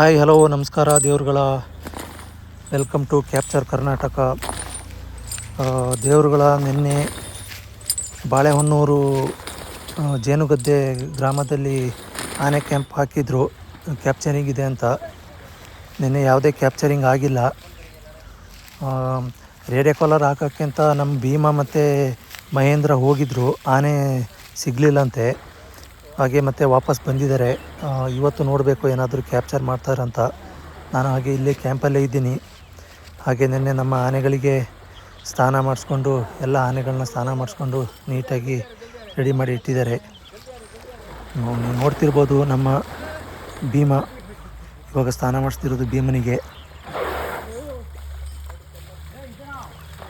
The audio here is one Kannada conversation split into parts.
ಹಾಯ್, ಹಲೋ, ನಮಸ್ಕಾರ ದೇವ್ರುಗಳ. ವೆಲ್ಕಮ್ ಟು ಕ್ಯಾಪ್ಚರ್ ಕರ್ನಾಟಕ ದೇವರುಗಳ ನಿನ್ನೆ ಬಾಳೆಹೊನ್ನೂರು ಜೇನುಗದ್ದೆ ಗ್ರಾಮದಲ್ಲಿ ಆನೆ ಕ್ಯಾಂಪ್ ಹಾಕಿದ್ರು. ಕ್ಯಾಪ್ಚರಿಂಗ್ ಇದೆ ಅಂತ. ನಿನ್ನೆ ಯಾವುದೇ ಕ್ಯಾಪ್ಚರಿಂಗ್ ಆಗಿಲ್ಲ. ರೇಡಿಯೋ ಕಾಲರ್ ಹಾಕೋಕ್ಕಿಂತ ನಮ್ಮ ಭೀಮಾ ಮತ್ತು ಮಹೇಂದ್ರ ಹೋಗಿದ್ದರು ಆನೆ ಸಿಗಲಿಲ್ಲಂತೆ ಹಾಗೆ ಮತ್ತೆ ವಾಪಸ್ ಬಂದಿದ್ದಾರೆ. ಇವತ್ತು ನೋಡಬೇಕು ಏನಾದರೂ ಕ್ಯಾಪ್ಚರ್ ಮಾಡ್ತಾರಂತ. ನಾನು ಹಾಗೆ ಇಲ್ಲೇ ಕ್ಯಾಂಪಲ್ಲೇ ಇದ್ದೀನಿ. ಹಾಗೆ ನಿನ್ನೆ ನಮ್ಮ ಆನೆಗಳಿಗೆ ಸ್ನಾನ ಮಾಡಿಸ್ಕೊಂಡು, ಎಲ್ಲ ಆನೆಗಳನ್ನ ಸ್ನಾನ ಮಾಡಿಸ್ಕೊಂಡು ನೀಟಾಗಿ ರೆಡಿ ಮಾಡಿ ಇಟ್ಟಿದ್ದಾರೆ. ನೋಡ್ತಿರ್ಬೋದು ನಮ್ಮ ಭೀಮ. ಇವಾಗ ಸ್ನಾನ ಮಾಡಿಸ್ತಿರೋದು ಭೀಮನಿಗೆ.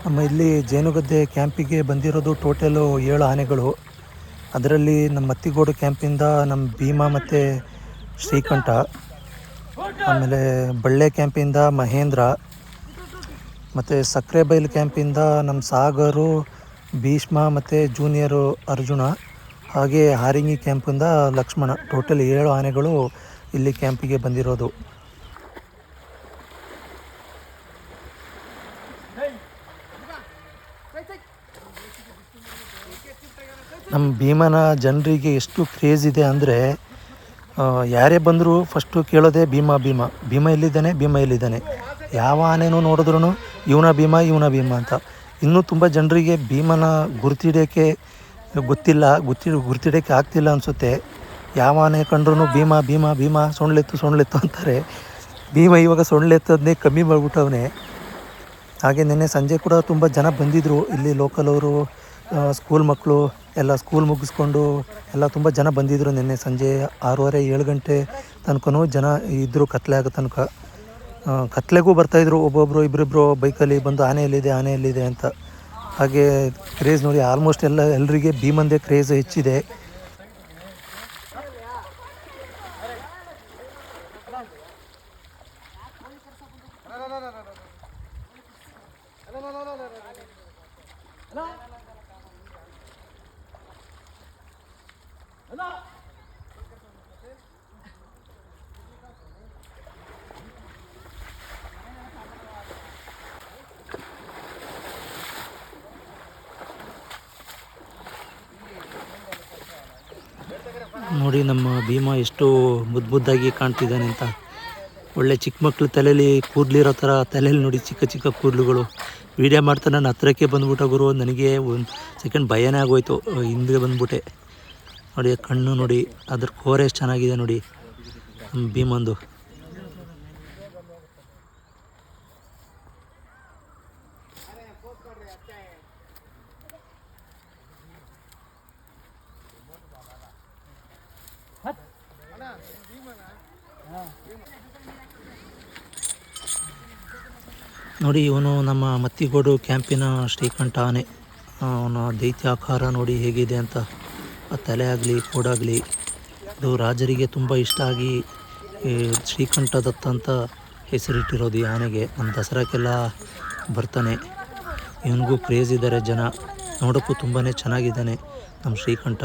ನಮ್ಮ ಇಲ್ಲಿ ಜೇನುಗದ್ದೆ ಕ್ಯಾಂಪಿಗೆ ಬಂದಿರೋದು ಟೋಟಲು ಏಳು ಆನೆಗಳು. ಅದರಲ್ಲಿ ನಮ್ಮ ಮತ್ತಿಗೋಡು ಕ್ಯಾಂಪಿಂದ ನಮ್ಮ ಭೀಮಾ ಮತ್ತು ಶ್ರೀಕಂಠ, ಆಮೇಲೆ ಬಳ್ಳೆ ಕ್ಯಾಂಪಿಂದ ಮಹೇಂದ್ರ, ಮತ್ತು ಸಕ್ರೆಬೈಲ್ ಕ್ಯಾಂಪಿಂದ ನಮ್ಮ ಸಾಗರು, ಭೀಷ್ಮ ಮತ್ತು ಜೂನಿಯರು ಅರ್ಜುನ, ಹಾಗೆ ಹಾರಿಂಗಿ ಕ್ಯಾಂಪಿಂದ ಲಕ್ಷ್ಮಣ. ಟೋಟಲ್ ಏಳು ಆನೆಗಳು ಇಲ್ಲಿ ಕ್ಯಾಂಪಿಗೆ ಬಂದಿರೋದು. ನಮ್ಮ ಭೀಮನ ಜನರಿಗೆ ಎಷ್ಟು ಕ್ರೇಜ್ ಇದೆ ಅಂದರೆ ಯಾರೇ ಬಂದರೂ ಫಸ್ಟು ಕೇಳೋದೇ ಭೀಮ ಭೀಮ. ಭೀಮ ಎಲ್ಲಿದ್ದಾನೆ? ಭೀಮ ಎಲ್ಲಿದ್ದಾನೆ? ಯಾವ ಆನೆನೂ ನೋಡಿದ್ರು ಇವನ ಭೀಮ ಇವನ ಭೀಮ ಅಂತ. ಇನ್ನೂ ತುಂಬ ಜನರಿಗೆ ಭೀಮನ ಗುರ್ತಿಡೋಕ್ಕೆ ಗೊತ್ತಿಲ್ಲ, ಗುತ್ತಿ ಗುರುತಿಡೋಕ್ಕೆ ಆಗ್ತಿಲ್ಲ ಅನಿಸುತ್ತೆ. ಯಾವ ಆನೆ ಕಂಡ್ರೂ ಭೀಮ ಭೀಮ ಭೀಮ ಸೊಳ್ಳೆತ್ತು ಸೊಳ್ಳೆತ್ತು ಅಂತಾರೆ. ಭೀಮ ಇವಾಗ ಸೊಳ್ಳೆತ್ತದನ್ನೇ ಕಮ್ಮಿ ಮಾಡಿಬಿಟ್ಟವನೇ. ಹಾಗೆ ನಿನ್ನೆ ಸಂಜೆ ಕೂಡ ತುಂಬ ಜನ ಬಂದಿದ್ದರು ಇಲ್ಲಿ ಲೋಕಲ್ ಅವರು ಸ್ಕೂಲ್ ಮಕ್ಕಳು ಎಲ್ಲ ಸ್ಕೂಲ್ ಮುಗಿಸ್ಕೊಂಡು ಎಲ್ಲ ತುಂಬ ಜನ ಬಂದಿದ್ದರು ನಿನ್ನೆ ಸಂಜೆ ಆರೂವರೆ, ಏಳು ಗಂಟೆ ತನಕನೂ ಜನ ಇದ್ದರು ಕತ್ಲೆ ಆಗೋ ತನಕ. ಕತ್ಲೆಗೂ ಬರ್ತಾಯಿದ್ರು ಒಬ್ಬೊಬ್ಬರು ಇಬ್ಬರಿಬ್ರು ಬೈಕಲ್ಲಿ ಬಂದು ಆನೆಯಲ್ಲಿದೆ ಆನೆಯಲ್ಲಿದೆ ಅಂತ. ಹಾಗೆ ಕ್ರೇಜ್ ನೋಡಿ ಆಲ್ಮೋಸ್ಟ್ ಎಲ್ಲ ಎಲ್ಲರಿಗೆ ಭೀಮಂದೇ ಕ್ರೇಜ್ ಹೆಚ್ಚಿದೆ. ನೋಡಿ ನಮ್ಮ ಭೀಮ ಎಷ್ಟು ಮುದ್ದು ಮುದ್ದಾಗಿ ಕಾಣ್ತಿದ್ದಾನೆ ಅಂತ. ಒಳ್ಳೆ ಚಿಕ್ಕ ಮಕ್ಕಳು ತಲೆಯಲ್ಲಿ ಕೂದಲಿರೋ ಥರ ತಲೆಯಲ್ಲಿ ನೋಡಿ ಚಿಕ್ಕ ಚಿಕ್ಕ ಕೂದಲುಗಳು. ವೀಡಿಯೋ ಮಾಡ್ತಾ ನಾನು ಹತ್ರಕ್ಕೆ ಬಂದ್ಬಿಟ್ಟ ಗುರು, ನನಗೆ ಒಂದು ಸೆಕೆಂಡ್ ಭಯನೇ ಆಗೋಯ್ತು, ಹಿಂದೆ ಬಂದ್ಬಿಟ್ಟೆ. ನೋಡಿ, ಕಣ್ಣು ನೋಡಿ, ಅದ್ರ ಕೋರೆ ಎಷ್ಟು ಚೆನ್ನಾಗಿದೆ ನೋಡಿ. ಭೀಮಂದು ನೋಡಿ, ಇವನು ನಮ್ಮ ಮತ್ತಿಗೋಡು ಕ್ಯಾಂಪಿನ ಶ್ರೀಕಂಠ ಆನೆ. ಅವನ ದೈತ್ಯಾಕಾರ ನೋಡಿ ಹೇಗಿದೆ ಅಂತ. ತಲೆ ಆಗಲಿ, ಕೋಡಾಗಲಿ, ಇದು ರಾಜರಿಗೆ ತುಂಬ ಇಷ್ಟ ಆಗಿ ಶ್ರೀಕಂಠದತ್ತ ಶ್ರೀಕಂಠ ದತ್ತ ಅಂತ ಹೆಸರಿಟ್ಟಿರೋದು ಈ ಆನೆಗೆ. ನಮ್ಮ ದಸರಾಕ್ಕೆಲ್ಲ ಬರ್ತಾನೆ. ಇವನಿಗೂ ಕ್ರೇಜ್ ಇದ್ದಾರೆ ಜನ. ನೋಡೋಕ್ಕೂ ತುಂಬಾ ಚೆನ್ನಾಗಿದ್ದಾನೆ ನಮ್ಮ ಶ್ರೀಕಂಠ.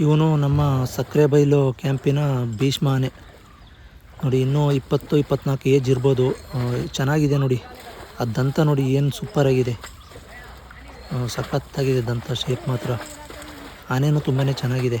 ಇವನು ನಮ್ಮ ಸಕ್ಕರೆಬೈಲು ಕ್ಯಾಂಪಿನ ಭೀಷ್ಮ ಆನೆ ನೋಡಿ, ಇನ್ನೂ ಇಪ್ಪತ್ತು, ಇಪ್ಪತ್ನಾಲ್ಕು ಏಜ್ ಇರ್ಬೋದು. ಚೆನ್ನಾಗಿದೆ ನೋಡಿ. ಆ ದಂತ ನೋಡಿ ಏನು ಸೂಪರಾಗಿದೆ ಸಖತ್ತಾಗಿದೆ ದಂತ ಶೇಪ್ ಮಾತ್ರ. ಆನೆಯೂ ತುಂಬಾ ಚೆನ್ನಾಗಿದೆ.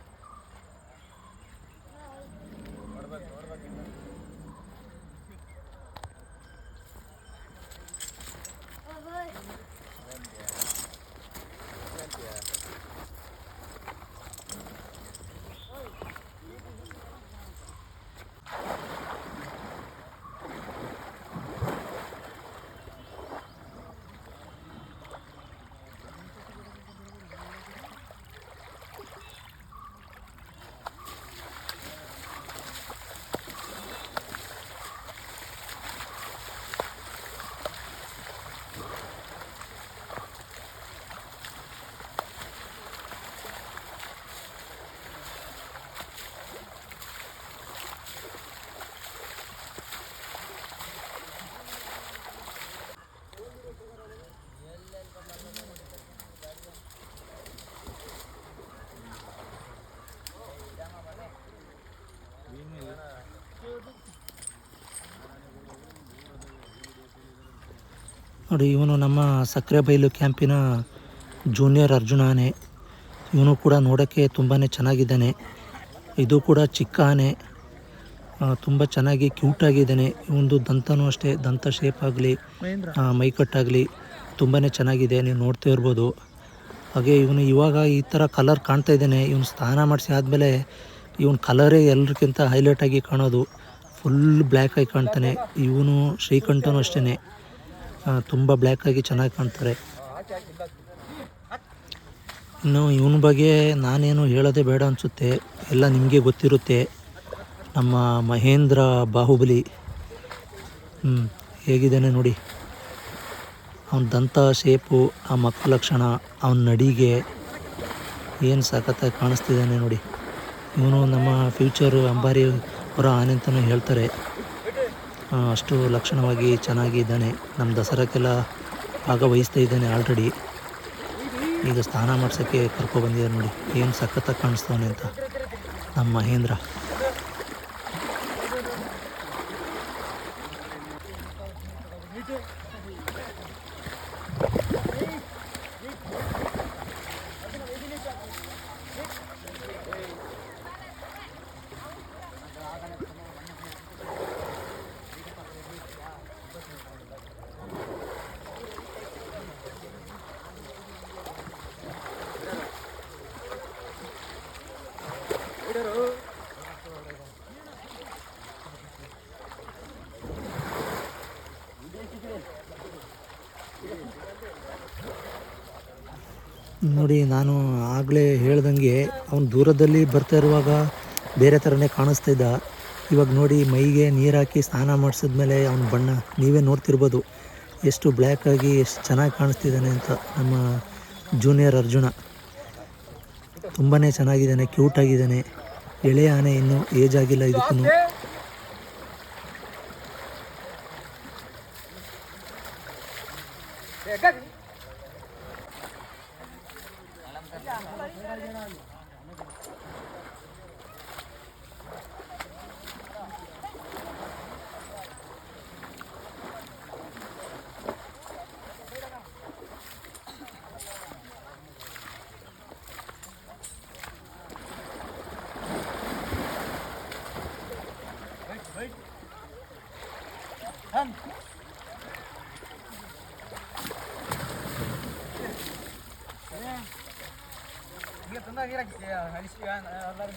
ನೋಡಿ ಇವನು ನಮ್ಮ ಸಕ್ಕರೆ ಬೈಲು ಕ್ಯಾಂಪಿನ ಜೂನಿಯರ್ ಅರ್ಜುನ ಆನೆ ಇವನು ಕೂಡ ನೋಡೋಕ್ಕೆ ತುಂಬಾ ಚೆನ್ನಾಗಿದ್ದಾನೆ. ಇದು ಕೂಡ ಚಿಕ್ಕ ಆನೆ ತುಂಬ ಚೆನ್ನಾಗಿ ಕ್ಯೂಟಾಗಿದ್ದಾನೆ ಇವೊಂದು ದಂತನೂ ಅಷ್ಟೇ ದಂತ ಶೇಪ್ ಆಗಲಿ ಮೈಕಟ್ಟಾಗಲಿ ತುಂಬಾ ಚೆನ್ನಾಗಿದೆ ನೀವು ನೋಡ್ತಾ ಇರ್ಬೋದು. ಹಾಗೆ ಇವನು ಇವಾಗ ಈ ಥರ ಕಲರ್ ಕಾಣ್ತಾ ಇದ್ದಾನೆ. ಇವನು ಸ್ನಾನ ಮಾಡಿಸಿ ಆದಮೇಲೆ ಇವನ ಕಲರೇ ಎಲ್ರಿಗಿಂತ ಹೈಲೈಟಾಗಿ ಆಗಿ ಕಾಣೋದು. ಫುಲ್ ಬ್ಲ್ಯಾಕಾಗಿ ಕಾಣ್ತಾನೆ. ಇವನು ಶ್ರೀಕಂಠನೂ ಅಷ್ಟೇ ತುಂಬ ಬ್ಲ್ಯಾಕ್ ಆಗಿ ಚೆನ್ನಾಗಿ ಕಾಣ್ತಾರೆ. ಇನ್ನು ಇವನ ಬಗ್ಗೆ ನಾನೇನು ಹೇಳೋದೇ ಬೇಡ ಅನಿಸುತ್ತೆ. ಎಲ್ಲ ನಿಮಗೆ ಗೊತ್ತಿರುತ್ತೆ. ನಮ್ಮ ಮಹೇಂದ್ರ ಬಾಹುಬಲಿ. ಹ್ಞೂ ಹೇಗಿದ್ದಾನೆ ನೋಡಿ. ಅವನ ದಂತ ಶೇಪು ಆ ಮಕ್ಕಳ ಲಕ್ಷಣ, ಅವನ ನಡಿಗೆ ಏನು ಸಖತ್ತಾಗಿ ಕಾಣಿಸ್ತಿದ್ದಾನೆ ನೋಡಿ. ಇವನು ನಮ್ಮ ಫ್ಯೂಚರು ಅಂಬಾರಿ ಅವರ ಆನೆ ಅಂತಲೂ ಹೇಳ್ತಾರೆ. ಅಷ್ಟು ಲಕ್ಷಣವಾಗಿ ಚೆನ್ನಾಗಿ ಇದ್ದಾನೆ. ನಮ್ಮ ದಸರಾಕ್ಕೆಲ್ಲ ಭಾಗವಹಿಸ್ತಾ ಇದ್ದಾನೆ ಆಲ್ರೆಡಿ ಈಗ ಸ್ನಾನ ಮಾಡ್ಸೋಕ್ಕೆ ಕರ್ಕೊಬಂದಿದ್ದಾರೆ ನೋಡಿ. ಏನು ಸಖತ್ತಾಗಿ ಕಾಣಿಸ್ತವನೆ ಅಂತ. ನಮ್ಮ ಮಹೇಂದ್ರ. ನೋಡಿ, ನಾನು ಆಗಲೇ ಹೇಳ್ದಂಗೆ ಅವನು ದೂರದಲ್ಲಿ ಬರ್ತಾ ಇರುವಾಗ ಬೇರೆ ಥರನೇ ಕಾಣಿಸ್ತಾ ಇದ್ದ. ಇವಾಗ ನೋಡಿ, ಮೈಗೆ ನೀರು ಹಾಕಿ ಸ್ನಾನ ಮಾಡಿಸಿದ್ಮೇಲೆ ಅವನ ಬಣ್ಣ ನೀವೇ ನೋಡ್ತಿರ್ಬೋದು. ಎಷ್ಟು ಬ್ಲ್ಯಾಕ್ ಆಗಿ, ಎಷ್ಟು ಚೆನ್ನಾಗಿ ಕಾಣಿಸ್ತಿದ್ದಾನೆ ಅಂತ ನಮ್ಮ ಜೂನಿಯರ್ ಅರ್ಜುನ. ತುಂಬಾ ಚೆನ್ನಾಗಿದ್ದಾನೆ, ಕ್ಯೂಟ್ ಆಗಿದ್ದಾನೆ. ಎಳೆಯ ಆನೆ ಇನ್ನೂ ಏಜ್ ಆಗಿಲ್ಲ ಇದಕ್ಕೂ ಗಿಡ ಅಳಿಸಿ ಎಲ್ಲರೂ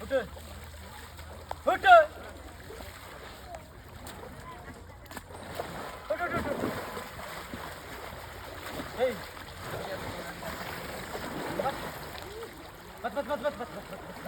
ಹುಟ್ಟು ಹುಟ್ಟು Hey! Wat, wat, wat, wat, wat, wat, wat, wat.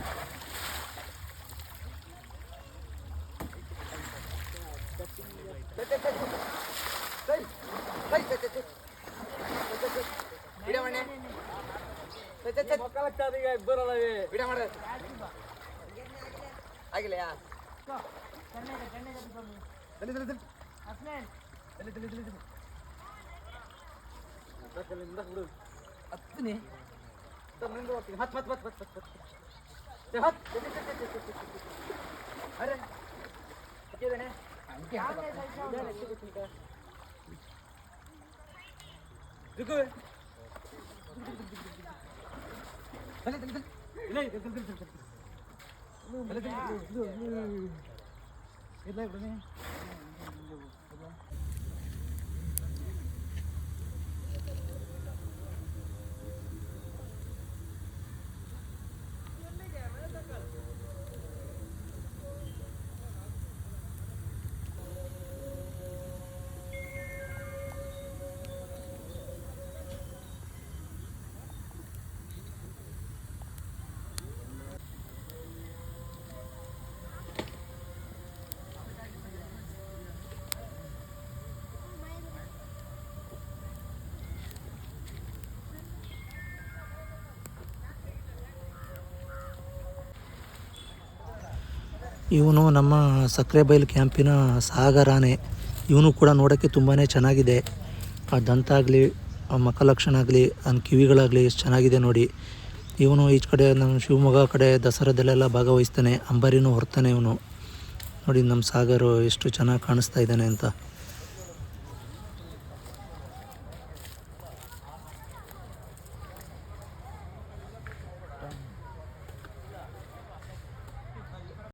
ತಲೆ ತಲೆ ಮಕ್ಕಳಿಂದ ಹುಡುಗ ಹತ್ತನೇ ಹತ್ತು ನಿಂದು ಹೋಗ್ತೀನಿ ಹತ್ತು ಹತ್ತು ಹತ್ತು ಹತ್ತು ಹತ್ತು ಏ, ಹತ್ತು ಅರೆ ಹಾಕಿದ್ದೇನೆ ದಿಕ್ಕು. ತಲೆ, ಇವನು ನಮ್ಮ ಸಕ್ಕರೆ ಬೈಲು ಕ್ಯಾಂಪಿನ ಸಾಗರಾನೆ ಇವನು ಕೂಡ ನೋಡೋಕ್ಕೆ ತುಂಬಾ ಚೆನ್ನಾಗಿದೆ. ಆ ದಂತ ಆಗಲಿ, ಆ ಮಕಲಕ್ಷಣ ಆಗಲಿ ಅವ್ನ ಕಿವಿಗಳಾಗಲಿ ಎಷ್ಟು ಚೆನ್ನಾಗಿದೆ ನೋಡಿ. ಇವನು ಈಚ ಕಡೆ ನಮ್ಮ ಶಿವಮೊಗ್ಗ ಕಡೆ ದಸರಾದಲ್ಲೆಲ್ಲ ಭಾಗವಹಿಸ್ತಾನೆ, ಅಂಬಾರಿನೂ ಹೊರ್ತಾನೆ ಇವನು. ನೋಡಿ, ನಮ್ಮ ಸಾಗರು ಎಷ್ಟು ಚೆನ್ನಾಗಿ ಕಾಣಿಸ್ತಾ ಇದ್ದಾನೆ ಅಂತ.